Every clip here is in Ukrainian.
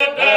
Yeah.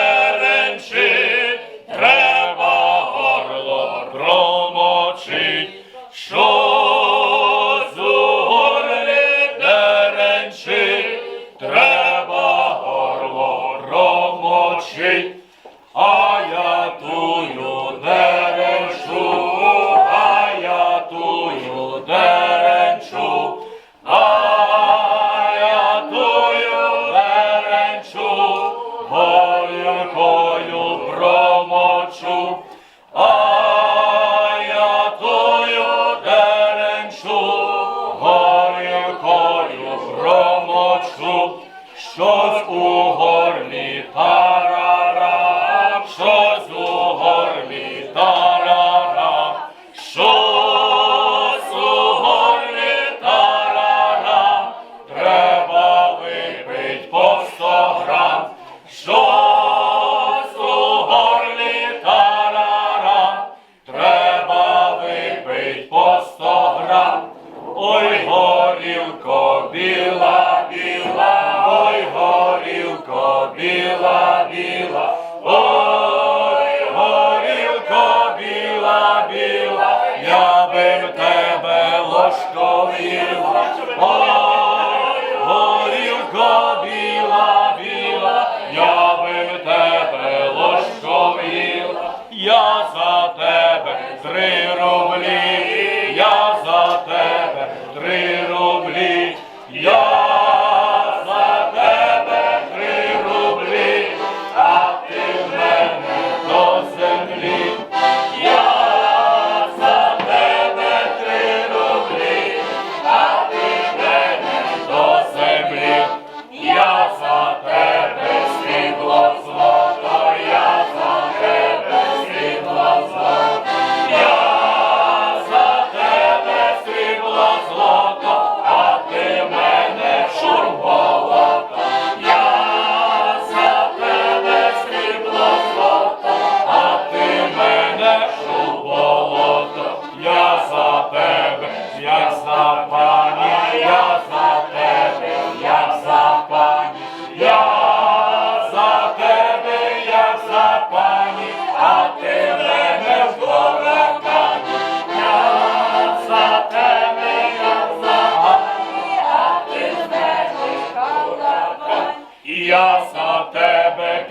Я за те.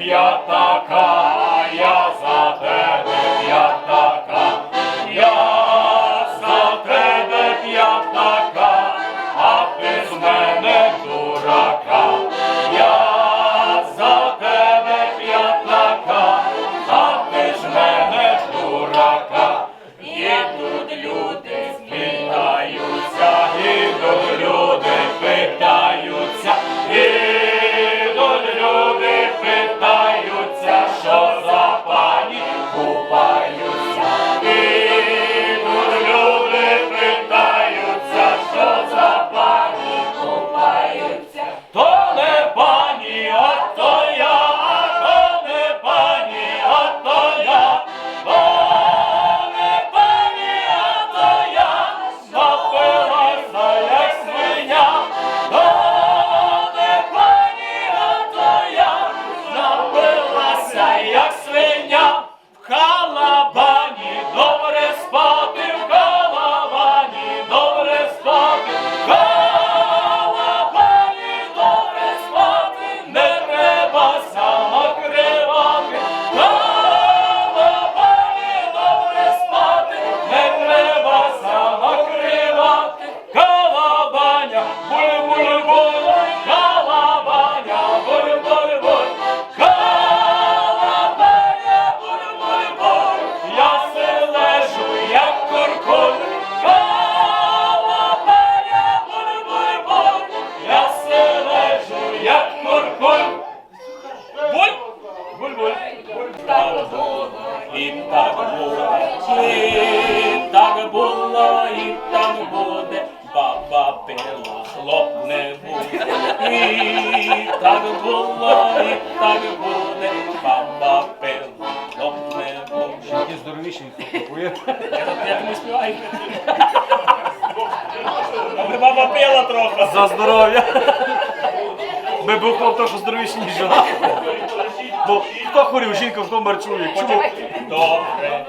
piata. волає, так буде баба пилом не буде. Які здоровіші купує. Я тому співаю. Але баба пила трохи. За здоров'я. Ми був хто, що здоровіші, ніж жона. Бо хто хворів, жінка, хто марчує. Чому? Добре,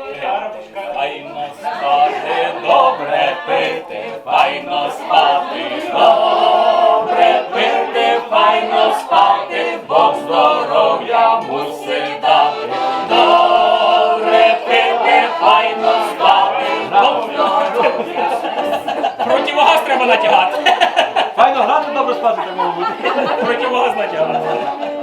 файно спати, добре пити, файно спати. Противогаз треба натягати. Файно грати, добре спати треба бути. Противогаз натягати.